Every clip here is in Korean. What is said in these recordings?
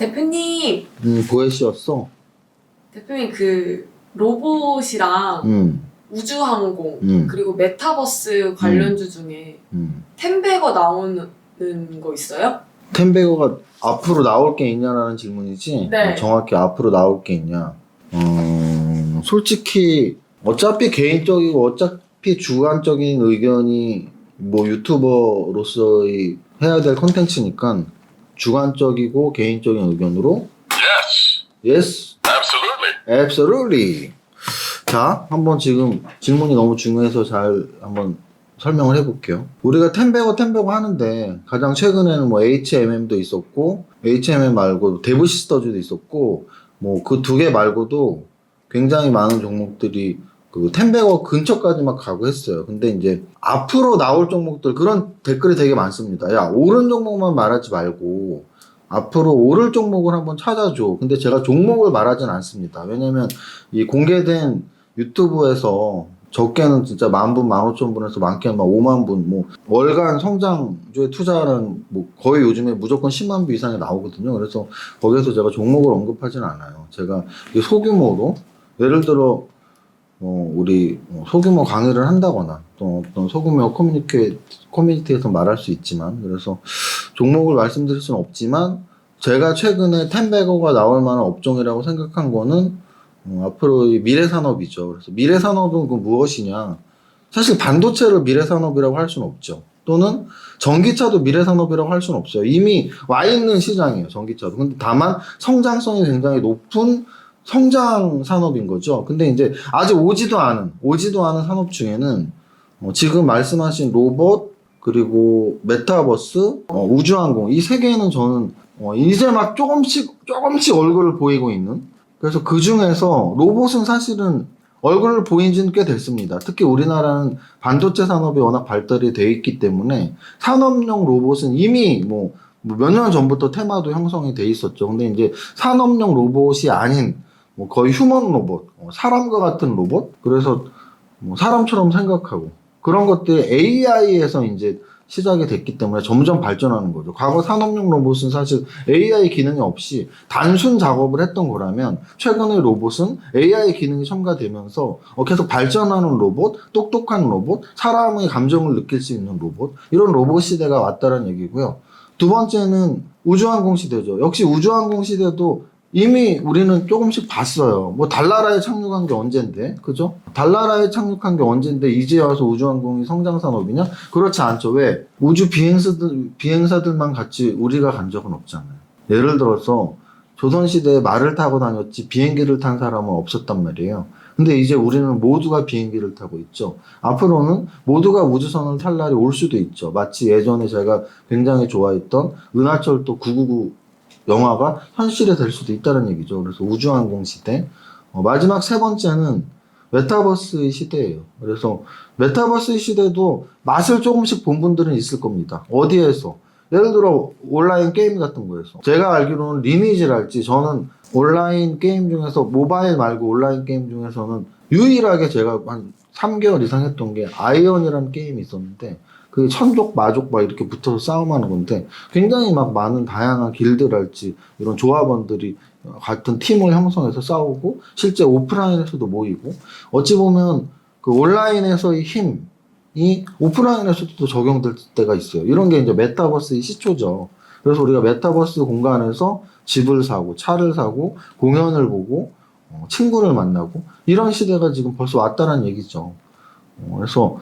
대표님, 음, 보혜 씨였어. 대표님 그 로봇이랑 음, 우주항공 음. 그리고 메타버스 관련주 중에 음. 템베거 나오는 거 있어요? 템베거가 앞으로 나올 게 있냐라는 질문이지? 네. 어, 정확히 앞으로 나올 게 있냐? 어, 솔직히 어차피 개인적이고 어차피 주관적인 의견이 뭐 유튜버로서의 해야 될 컨텐츠니까 주관적이고 개인적인 의견으로 Yes, yes, absolutely. absolutely. 자, 한번 지금 질문이 너무 중요해서 잘 한번 설명을 해볼게요. 우리가 템베거 템베거 하는데 가장 최근에는 뭐 HMM도 있었고 HMM 말고 데브 시스터즈도 있었고 뭐 그 두 개 말고도 굉장히 많은 종목들이 그 템베거 근처까지 막 가고 했어요. 근데 이제 앞으로 나올 종목들 그런 댓글이 되게 많습니다. 야 오른 종목만 말하지 말고 앞으로 오를 종목을 한번 찾아줘. 근데 제가 종목을 말하진 않습니다. 왜냐면 이 공개된 유튜브에서 적게는 진짜 만 분, 만 오천 분에서 많게는 막 오만 분, 뭐 월간 성장주에 투자하는 뭐 거의 요즘에 무조건 10만 뷰 이상이 나오거든요. 그래서 거기에서 제가 종목을 언급하진 않아요. 제가 소규모로 예를 들어 어, 우리 뭐 소규모 강의를 한다거나 또 어떤 소규모 커뮤니케 커뮤니티에서 말할 수 있지만 그래서 종목을 말씀드릴 수는 없지만 제가 최근에 템베거가 나올 만한 업종이라고 생각한 거는 어, 앞으로 이 미래 산업이죠. 그래서 미래 산업은 그 무엇이냐? 사실 반도체를 미래 산업이라고 할 수는 없죠. 또는 전기차도 미래 산업이라고 할 수는 없어요. 이미 와 있는 시장이에요. 전기차도. 근데 다만 성장성이 굉장히 높은 성장 산업인 거죠. 근데 이제 아직 오지도 않은 오지도 않은 산업 중에는 어, 지금 말씀하신 로봇 그리고 메타버스, 어, 우주항공 이 세 개는 저는 어, 이제 막 조금씩 조금씩 얼굴을 보이고 있는 그래서 그 중에서 로봇은 사실은 얼굴을 보인 지는 꽤 됐습니다. 특히 우리나라는 반도체 산업이 워낙 발달이 돼 있기 때문에 산업용 로봇은 이미 뭐 몇 년 전부터 테마도 형성이 돼 있었죠. 근데 이제 산업용 로봇이 아닌 뭐 거의 휴먼 로봇, 어, 사람과 같은 로봇, 그래서 뭐 사람처럼 생각하고 그런 것들이 AI에서 이제 시작이 됐기 때문에 점점 발전하는 거죠. 과거 산업용 로봇은 사실 AI 기능이 없이 단순 작업을 했던 거라면 최근의 로봇은 AI 기능이 첨가되면서 어, 계속 발전하는 로봇, 똑똑한 로봇, 사람의 감정을 느낄 수 있는 로봇 이런 로봇 시대가 왔다는 얘기고요. 두 번째는 우주항공 시대죠. 역시 우주항공 시대도 이미 우리는 조금씩 봤어요. 뭐 달나라에 착륙한 게 언젠데, 그죠? 달나라에 착륙한 게 언젠데 이제 와서 우주항공이 성장 산업이냐? 그렇지 않죠. 왜? 우주 비행사들 비행사들만 같이 우리가 간 적은 없잖아요. 예를 들어서 조선 시대에 말을 타고 다녔지 비행기를 탄 사람은 없었단 말이에요. 근데 이제 우리는 모두가 비행기를 타고 있죠. 앞으로는 모두가 우주선을 탈 날이 올 수도 있죠. 마치 예전에 제가 굉장히 좋아했던 은하철도 999 영화가 현실이 될 수도 있다는 얘기죠. 그래서 우주항공 시대. 어, 마지막 세 번째는 메타버스의 시대예요. 그래서 메타버스 시대도 맛을 조금씩 본 분들은 있을 겁니다. 어디에서? 예를 들어 온라인 게임 같은 거에서 제가 알기로는 리니지랄지 저는 온라인 게임 중에서 모바일 말고 온라인 게임 중에서는 유일하게 제가 한 3개월 이상 했던 게 아이언이라는 게임이 있었는데 그 천족 마족 막 이렇게 붙어서 싸움하는 건데 굉장히 막 많은 다양한 길드랄지 이런 조합원들이 같은 팀을 형성해서 싸우고 실제 오프라인에서도 모이고 어찌 보면 그 온라인에서의 힘이 오프라인에서도 또 적용될 때가 있어요. 이런 게 이제 메타버스의 시초죠. 그래서 우리가 메타버스 공간에서 집을 사고 차를 사고 공연을 보고 어, 친구를 만나고 이런 시대가 지금 벌써 왔다는 얘기죠. 어, 그래서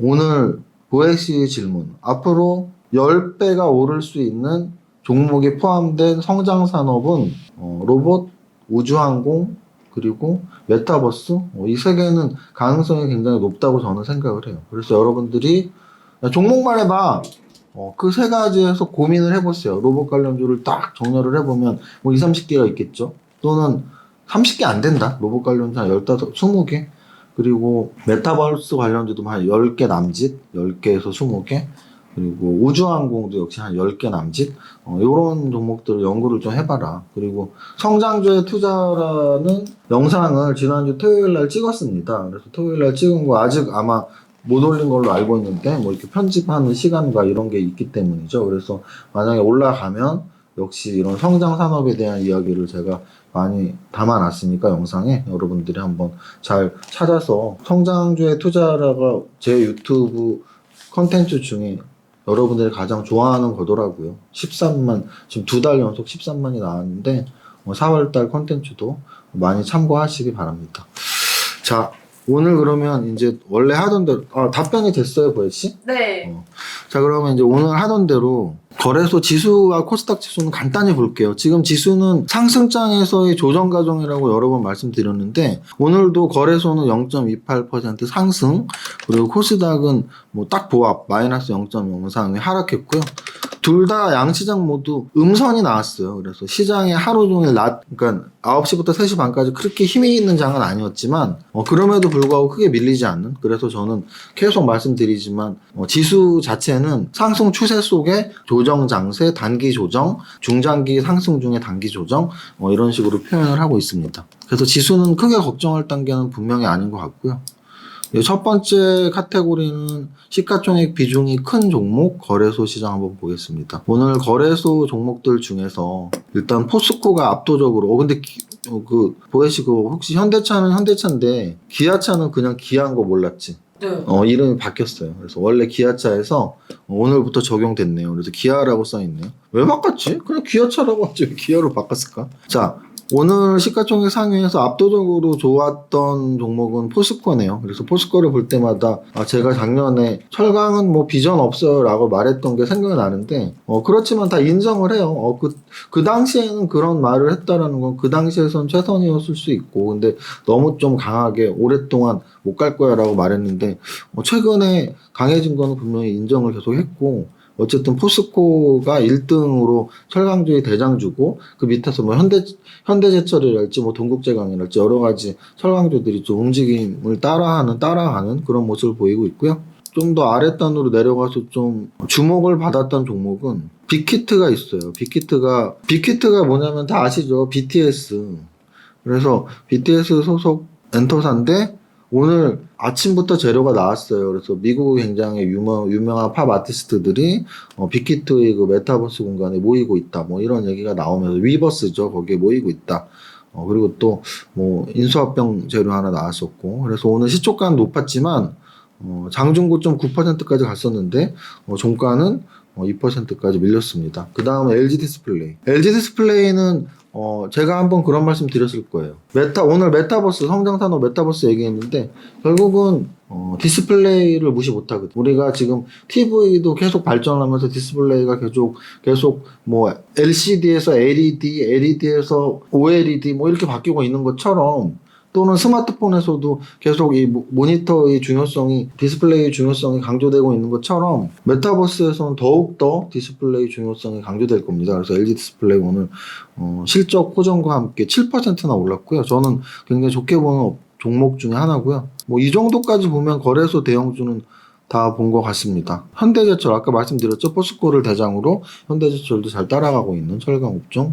오늘 보혜 씨의 질문. 앞으로 10배가 오를 수 있는 종목이 포함된 성장 산업은 어, 로봇, 우주항공, 그리고 메타버스 어, 이세 개는 가능성이 굉장히 높다고 저는 생각을 해요. 그래서 여러분들이 야, 종목만 해봐. 어, 그 세 가지에서 고민을 해보세요. 로봇 관련주를 딱 정렬을 해보면 뭐 2, 30개가 있겠죠. 또는 30개 안 된다. 로봇 관련주 한 15, 20개. 그리고 메타버스 관련주도 한 10개 남짓, 10개에서 20개. 그리고 우주항공도 역시 한 10개 남짓. 어, 요런 종목들을 연구를 좀 해봐라. 그리고 성장주에 투자라는 영상을 지난주 토요일 날 찍었습니다. 그래서 토요일 날 찍은 거 아직 아마 못 올린 걸로 알고 있는데, 뭐 이렇게 편집하는 시간과 이런 게 있기 때문이죠. 그래서 만약에 올라가면 역시 이런 성장 산업에 대한 이야기를 제가 많이 담아놨으니까 영상에 여러분들이 한번 잘 찾아서 성장주에 투자라가 제 유튜브 컨텐츠 중에 여러분들이 가장 좋아하는 거더라고요. 13만, 지금 두 달 연속 13만이 나왔는데, 4월달 컨텐츠도 많이 참고하시기 바랍니다. 자, 오늘 그러면 이제 원래 하던 대로, 아, 답변이 됐어요, 보혜씨? 네. 어. 자, 그러면 이제 오늘 하던 대로 거래소 지수와 코스닥 지수는 간단히 볼게요. 지금 지수는 상승장에서의 조정 과정이라고 여러 번 말씀드렸는데 오늘도 거래소는 0.28% 상승 그리고 코스닥은 뭐 딱 보합 마이너스 0.03이 하락했고요. 둘 다 양시장 모두 음선이 나왔어요. 그래서 시장에 하루 종일 낮, 그러니까 9시부터 3시 반까지 그렇게 힘이 있는 장은 아니었지만, 어, 그럼에도 불구하고 크게 밀리지 않는, 그래서 저는 계속 말씀드리지만, 어, 지수 자체는 상승 추세 속에 조정 장세, 단기 조정, 중장기 상승 중에 단기 조정, 어, 이런 식으로 표현을 하고 있습니다. 그래서 지수는 크게 걱정할 단계는 분명히 아닌 것 같고요. 네, 첫 번째 카테고리는 시가총액 비중이 큰 종목 거래소 시장 한번 보겠습니다. 오늘 거래소 종목들 중에서 일단 포스코가 압도적으로 어 근데 기- 어, 그 보혜씨 그 혹시 현대차는 현대차인데 기아차는 그냥 기아인 거 몰랐지? 네. 어 이름이 바뀌었어요. 그래서 원래 기아차에서 오늘부터 적용됐네요. 그래서 기아라고 써 있네요. 왜 바꿨지? 그냥 기아차라고 하지 왜 기아로 바꿨을까? 자 오늘 시가총액 상위에서 압도적으로 좋았던 종목은 포스코네요. 그래서 포스코를 볼 때마다 아, 제가 작년에 철강은 뭐 비전 없어요라고 말했던 게 생각이 나는데 어, 그렇지만 다 인정을 해요. 어, 그, 그 당시에는 그런 말을 했다라는 건 그 당시에선 최선이었을 수 있고 근데 너무 좀 강하게 오랫동안 못 갈 거야라고 말했는데 어, 최근에 강해진 거는 분명히 인정을 계속 했고 어쨌든 포스코가 1등으로 철강주의 대장주고 그 밑에서 뭐 현대 현대제철이랄지 뭐 동국제강이랄지 여러 가지 철강주들이 좀 움직임을 따라하는 따라가는 그런 모습을 보이고 있고요. 좀 더 아랫단으로 내려가서 좀 주목을 받았던 종목은 빅히트가 있어요. 빅히트가 빅히트가 뭐냐면 다 아시죠? BTS. 그래서 BTS 소속 엔터사인데 오늘 아침부터 재료가 나왔어요. 그래서 미국 굉장히 유명, 유명한 팝 아티스트들이 어, 빅히트의 그 메타버스 공간에 모이고 있다. 뭐 이런 얘기가 나오면서 위버스죠. 거기에 모이고 있다. 어, 그리고 또 뭐 인수합병 재료 하나 나왔었고. 그래서 오늘 시초가는 높았지만 어, 장중고 좀 9%까지 갔었는데 어, 종가는 어, 2%까지 밀렸습니다. 그 다음에 LG 디스플레이. LG 디스플레이는 어, 제가 한번 그런 말씀 드렸을 거예요. 메타, 오늘 메타버스, 성장 산업 메타버스 얘기했는데, 결국은, 어, 디스플레이를 무시 못하거든. 우리가 지금 TV도 계속 발전하면서 디스플레이가 계속, 계속 뭐, LCD에서 LED, LED에서 OLED 뭐 이렇게 바뀌고 있는 것처럼, 또는 스마트폰에서도 계속 이 모- 모니터의 중요성이 디스플레이의 중요성이 강조되고 있는 것처럼 메타버스에서는 더욱더 디스플레이 중요성이 강조될 겁니다. 그래서 LG 디스플레이 오늘 어, 실적 호전과 함께 7%나 올랐고요. 저는 굉장히 좋게 보는 업- 종목 중에 하나고요. 뭐 이 정도까지 보면 거래소 대형주는 다 본 것 같습니다. 현대제철 아까 말씀드렸죠. 포스코를 대장으로 현대제철도 잘 따라가고 있는 철강 업종.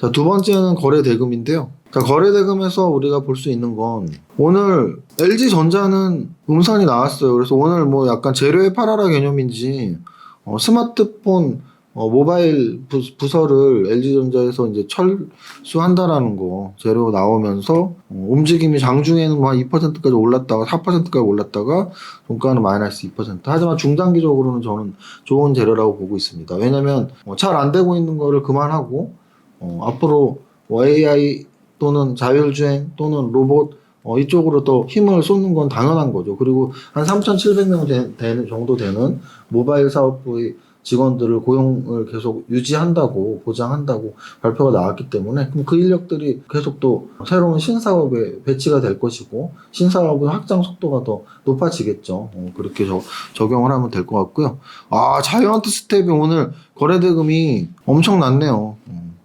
자, 두 번째는 거래 대금인데요. 자, 거래 대금에서 우리가 볼 수 있는 건 오늘 LG 전자는 음선이 나왔어요. 그래서 오늘 뭐 약간 재료의 팔아라 개념인지 어, 스마트폰 어, 모바일 부, 부서를 LG전자에서 이제 철수한다라는 거 재료 나오면서 어, 움직임이 장중에는 뭐 한 2%까지 올랐다가 4%까지 올랐다가 종가는 마이너스 2% 하지만 중장기적으로는 저는 좋은 재료라고 보고 있습니다. 왜냐면 어, 잘안 되고 있는 거를 그만하고 어, 앞으로 뭐 AI 또는 자율주행 또는 로봇 어, 이쪽으로 또 힘을 쏟는 건 당연한 거죠. 그리고 한 3,700명 되, 되는 정도 되는 모바일 사업부의 직원들을 고용을 계속 유지한다고 보장한다고 발표가 나왔기 때문에 그 인력들이 계속 또 새로운 신사업에 배치가 될 것이고 신사업의 확장 속도가 더 높아지겠죠. 어, 그렇게 저, 적용을 하면 될 것 같고요. 아 자이언트 스텝이 오늘 거래대금이 엄청났네요.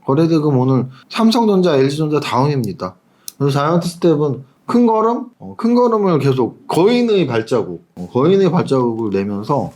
음, 거래대금 오늘 삼성전자, LG전자 다음입니다. 그래서 자이언트 스텝은 큰 걸음, 어, 큰 걸음을 계속 거인의 발자국, 어, 거인의 발자국을 내면서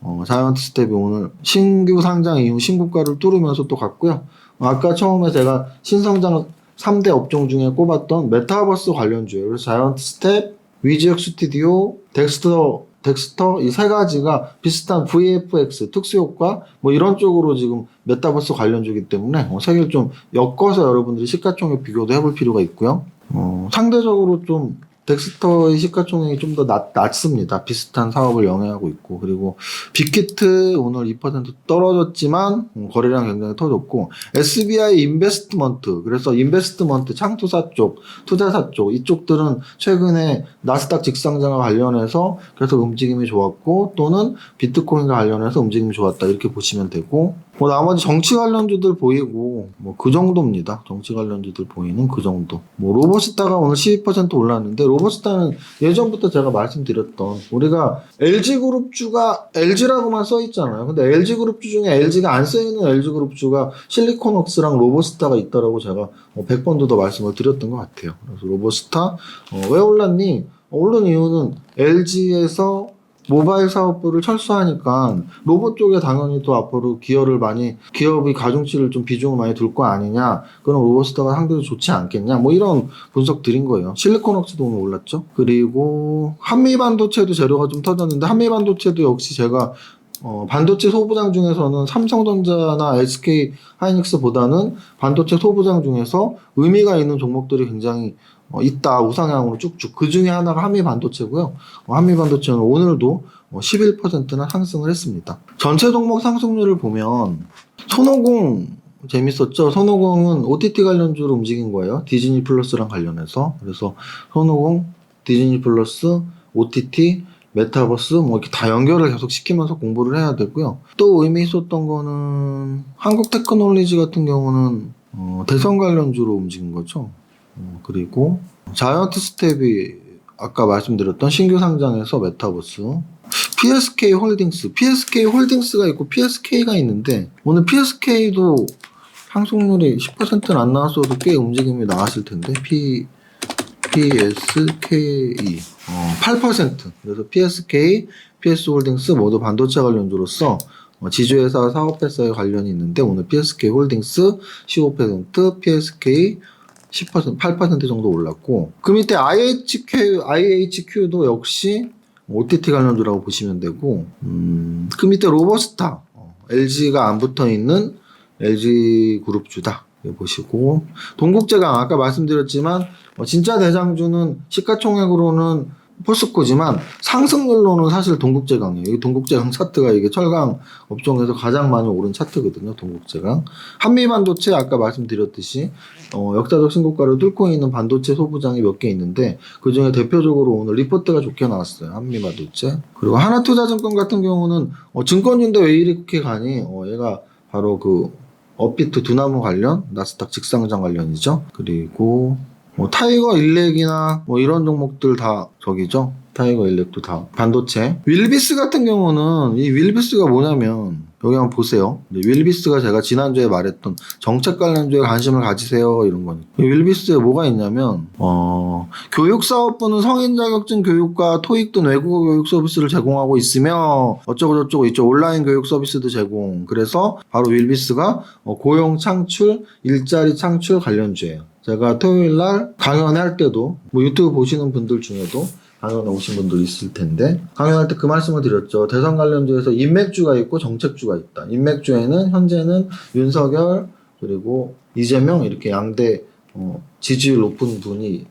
어, 자이언트 스텝이 오늘 신규 상장 이후 신고가를 뚫으면서 또 갔고요. 어, 아까 처음에 제가 신성장 3대 업종 중에 꼽았던 메타버스 관련주예요. 그래서 자이언트 스텝, 위지역 스튜디오, 덱스터 덱스터 이 세 가지가 비슷한 VFX 특수효과 뭐 이런 쪽으로 지금 메타버스 관련주기 때문에 어, 세 개를 좀 엮어서 여러분들이 시가총액 비교도 해볼 필요가 있고요. 어, 상대적으로 좀 덱스터의 시가총액이 좀 더 낮습니다. 비슷한 사업을 영위하고 있고 그리고 빅히트 오늘 2% 떨어졌지만 음, 거래량 굉장히 터졌고 SBI 인베스트먼트 그래서 인베스트먼트 창투사 쪽 투자사 쪽 이쪽들은 최근에 나스닥 직상장과 관련해서 계속 움직임이 좋았고 또는 비트코인과 관련해서 움직임이 좋았다 이렇게 보시면 되고 뭐 나머지 정치 관련주들 보이고 뭐 그 정도입니다. 정치 관련주들 보이는 그 정도. 뭐 로버스타가 오늘 12% 올랐는데 로버스타는 예전부터 제가 말씀드렸던 우리가 LG 그룹주가 LG라고만 써 있잖아요. 근데 LG 그룹주 중에 LG가 안 써 있는 LG 그룹주가 실리콘웍스랑 로버스타가 있다라고 제가 100번도 더 말씀을 드렸던 것 같아요. 그래서 로버스타 어, 왜 올랐니? 어, 오른 이유는 LG에서 모바일 사업부를 철수하니까 로봇 쪽에 당연히 또 앞으로 기여를 많이 기업이 가중치를 좀 비중을 많이 둘 거 아니냐. 그럼 로봇스타가 상대로 좋지 않겠냐. 뭐 이런 분석 드린 거예요. 실리콘웍스도 오늘 올랐죠? 그리고 한미반도체도 재료가 좀 터졌는데 한미반도체도 역시 제가 어, 반도체 소부장 중에서는 삼성전자나 SK 하이닉스보다는 반도체 소부장 중에서 의미가 있는 종목들이 굉장히 어, 있다 우상향으로 쭉쭉 그 중에 하나가 한미 반도체고요. 어, 한미 반도체는 오늘도 어, 11%나 상승을 했습니다. 전체 종목 상승률을 보면 손오공 재밌었죠. 손오공은 OTT 관련주로 움직인 거예요. 디즈니 플러스랑 관련해서 그래서 손오공, 디즈니 플러스, OTT 메타버스 뭐 이렇게 다 연결을 계속 시키면서 공부를 해야 되고요. 또 의미 있었던 거는 한국 테크놀리지 같은 경우는 어, 대선 관련주로 움직인 거죠. 어, 그리고 자이언트 스텝이 아까 말씀드렸던 신규 상장에서 메타버스 PSK 홀딩스. PSK 홀딩스가 있고 PSK가 있는데 오늘 PSK도 상승률이 10%는 안 나왔어도 꽤 움직임이 나왔을 텐데 P PSKE 어, 8% 그래서 PSK, PS홀딩스 모두 반도체 관련주로서 어, 지주회사 사업회사에 관련이 있는데 오늘 PSK 홀딩스 15%, PSK 10% 8% 정도 올랐고 그 밑에 IHQ IHQ도 역시 OTT 관련주라고 보시면 되고 음, 그 밑에 로버스타 어, LG가 안 붙어 있는 LG 그룹주다. 보시고 동국제강 아까 말씀드렸지만 어, 진짜 대장주는 시가총액으로는 포스코지만 상승률로는 사실 동국제강이에요. 이 동국제강 차트가 이게 철강 업종에서 가장 많이 오른 차트거든요. 동국제강. 한미반도체 아까 말씀드렸듯이 어, 역사적 신고가를 뚫고 있는 반도체 소부장이 몇 개 있는데 그 중에 대표적으로 오늘 리포트가 좋게 나왔어요. 한미반도체. 그리고 하나투자증권 같은 경우는 어, 증권주인데 왜 이렇게 가니? 어, 얘가 바로 그 업비트 두나무 관련, 나스닥 직상장 관련이죠. 그리고 뭐 타이거 일렉이나 뭐 이런 종목들 다 저기죠. 타이거 일렉도 다 반도체. 윌비스 같은 경우는 이 윌비스가 뭐냐면 여기 한번 보세요. 네, 윌비스가 제가 지난주에 말했던 정책 관련주에 관심을 가지세요 이런 거니. 이 윌비스에 뭐가 있냐면 어, 교육사업부는 성인 자격증 교육과 토익 등 외국어 교육 서비스를 제공하고 있으며 어쩌고 저쩌고 있죠. 온라인 교육 서비스도 제공. 그래서 바로 윌비스가 어, 고용 창출, 일자리 창출 관련주예요. 제가 토요일 날 강연할 때도 뭐 유튜브 보시는 분들 중에도 강연에 오신 분들 있을 텐데 강연할 때 그 말씀을 드렸죠. 대선 관련주에서 인맥주가 있고 정책주가 있다. 인맥주에는 현재는 윤석열 그리고 이재명 이렇게 양대 어, 지지율 높은 분이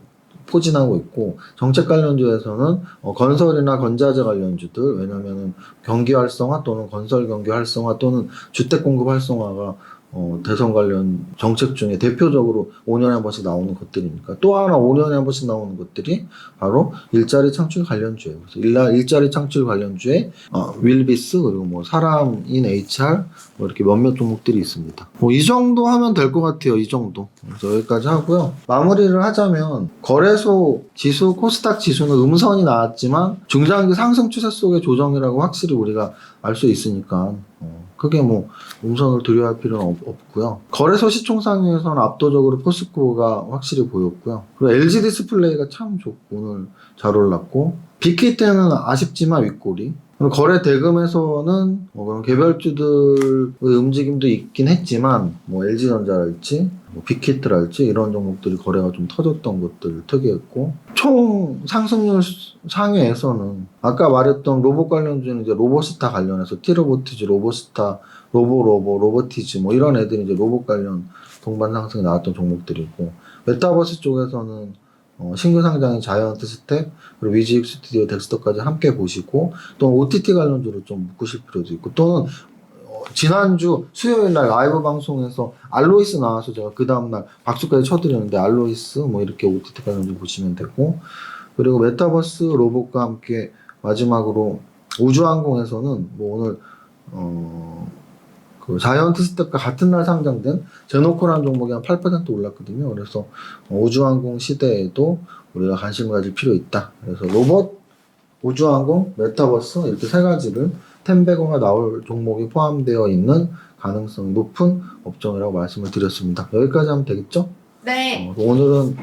포진하고 있고 정책 관련주에서는 어, 건설이나 건자재 관련주들 왜냐면은 경기 활성화 또는 건설 경기 활성화 또는 주택 공급 활성화가 어, 대선 관련 정책 중에 대표적으로 5년에 한 번씩 나오는 것들이니까 또 하나 5년에 한 번씩 나오는 것들이 바로 일자리 창출 관련주예요. 그래서 일라, 일자리 창출 관련주에 어, 윌비스 그리고 뭐 사람인 HR 뭐 이렇게 몇몇 종목들이 있습니다. 뭐 이 정도 하면 될 것 같아요. 이 정도. 그래서 여기까지 하고요. 마무리를 하자면 거래소 지수 코스닥 지수는 음선이 나왔지만 중장기 상승 추세 속의 조정이라고 확실히 우리가 알 수 있으니까 어, 크게 뭐 음선을 두려워할 필요는 없, 없고요. 거래소 시총 상위에서는 압도적으로 포스코가 확실히 보였고요. 그리고 LG 디스플레이가 참 좋고 오늘 잘 올랐고 빅히트는 아쉽지만 윗골이 거래 대금에서는 뭐 개별주들의 움직임도 있긴 했지만 뭐 LG전자랄지 뭐 빅히트랄지 이런 종목들이 거래가 좀 터졌던 것들 특이했고 총 상승률 상위에서는 아까 말했던 로봇 관련주는 이제 로보스타 관련해서 티로보티즈, 로보스타, 로보로보, 로보티즈 뭐 이런 애들이 이제 로봇 관련 동반 상승이 나왔던 종목들이고 메타버스 쪽에서는 어, 신규 상장인 자이언트 스텝 그리고 위지익 스튜디오 덱스터까지 함께 보시고 또 OTT 관련주로 좀 묶으실 필요도 있고 또는 어, 지난주 수요일 날 라이브 방송에서 알로이스 나와서 제가 그 다음날 박수까지 쳐드렸는데 알로이스 뭐 이렇게 OTT 관련주 보시면 되고 그리고 메타버스 로봇과 함께 마지막으로 우주항공에서는 뭐 오늘 어, 그 자이언트 스텝과 같은 날 상장된 제노코라는 종목이 한 8% 올랐거든요. 그래서 어, 우주항공 시대에도 우리가 관심을 가질 필요 있다. 그래서 로봇, 우주항공, 메타버스 이렇게 세 가지를 텐베거가 나올 종목이 포함되어 있는 가능성이 높은 업종이라고 말씀을 드렸습니다. 여기까지 하면 되겠죠? 네. 어, 오늘은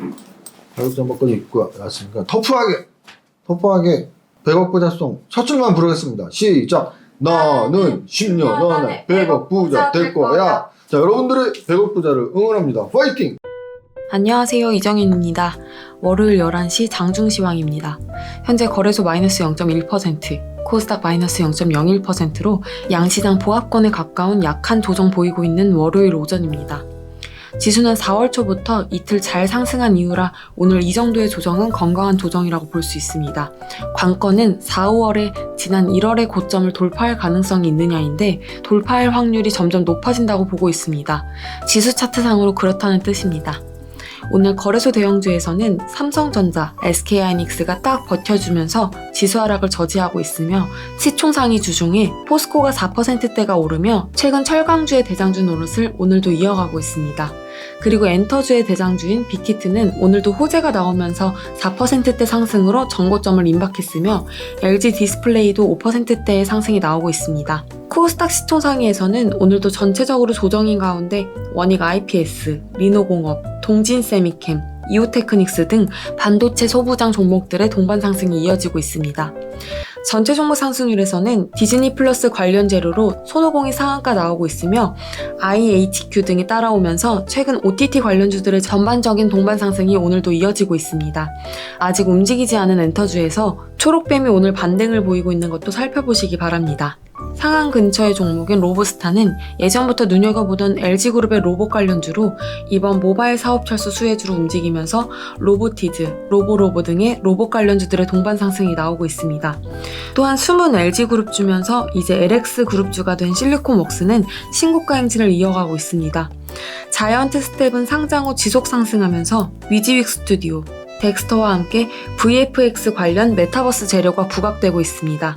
바꿔 입고 왔으니까 터프하게 터프하게 100억 부자송 첫 줄만 부르겠습니다. 시작. 나는 10년 안에 100억 부자 될 거야. 자 여러분들의 100억 부자를 응원합니다. 파이팅! 안녕하세요. 이정현입니다. 월요일 11시 장중시황입니다. 현재 거래소 마이너스 0.1%, 코스닥 마이너스 0.01%로 양시장 보합권에 가까운 약한 조정 보이고 있는 월요일 오전입니다. 지수는 4월 초부터 이틀 잘 상승한 이후라 오늘 이 정도의 조정은 건강한 조정이라고 볼 수 있습니다. 관건은 4, 5월에 지난 1월의 고점을 돌파할 가능성이 있느냐인데 돌파할 확률이 점점 높아진다고 보고 있습니다. 지수 차트상으로 그렇다는 뜻입니다. 오늘 거래소 대형주에서는 삼성전자, SK하이닉스가 딱 버텨주면서 지수 하락을 저지하고 있으며 시총상위 주 중에 포스코가 4%대가 오르며 최근 철강주의 대장주 노릇을 오늘도 이어가고 있습니다. 그리고 엔터주의 대장주인 빅히트는 오늘도 호재가 나오면서 4%대 상승으로 정고점을 임박했으며 LG 디스플레이도 5%대의 상승이 나오고 있습니다. 코스닥 시총 상위에서는 오늘도 전체적으로 조정인 가운데 원익 IPS, 리노공업, 동진세미캠, 이오테크닉스 등 반도체 소부장 종목들의 동반 상승이 이어지고 있습니다. 전체 종목 상승률에서는 디즈니 플러스 관련 재료로 손오공이 상한가 나오고 있으며 IHQ 등이 따라오면서 최근 OTT 관련주들의 전반적인 동반 상승이 오늘도 이어지고 있습니다. 아직 움직이지 않은 엔터주에서 초록뱀이 오늘 반등을 보이고 있는 것도 살펴보시기 바랍니다. 상한 근처의 종목인 로보스타는 예전부터 눈여겨보던 LG그룹의 로봇 관련주로 이번 모바일 사업 철수 수혜주로 움직이면서 로보티즈, 로보로보 등의 로봇 관련주들의 동반 상승이 나오고 있습니다. 또한 숨은 LG그룹 주면서 이제 LX그룹주가 된 실리콘웍스는 신고가 행진을 이어가고 있습니다. 자이언트 스텝은 상장 후 지속 상승하면서 위지윅 스튜디오, 덱스터와 함께 VFX 관련 메타버스 재료가 부각되고 있습니다.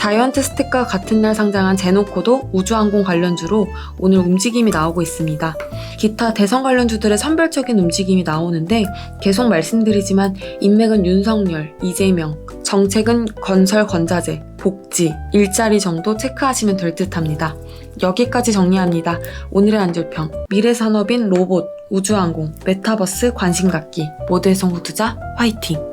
자이언트 스택과 같은 날 상장한 제노코도 우주항공 관련주로 오늘 움직임이 나오고 있습니다. 기타 대선 관련주들의 선별적인 움직임이 나오는데 계속 말씀드리지만 인맥은 윤석열, 이재명, 정책은 건설 건자재, 복지, 일자리 정도 체크하시면 될 듯합니다. 여기까지 정리합니다. 오늘의 안줄평 미래산업인 로봇, 우주항공, 메타버스 관심 갖기 모두의 성구 투자 화이팅!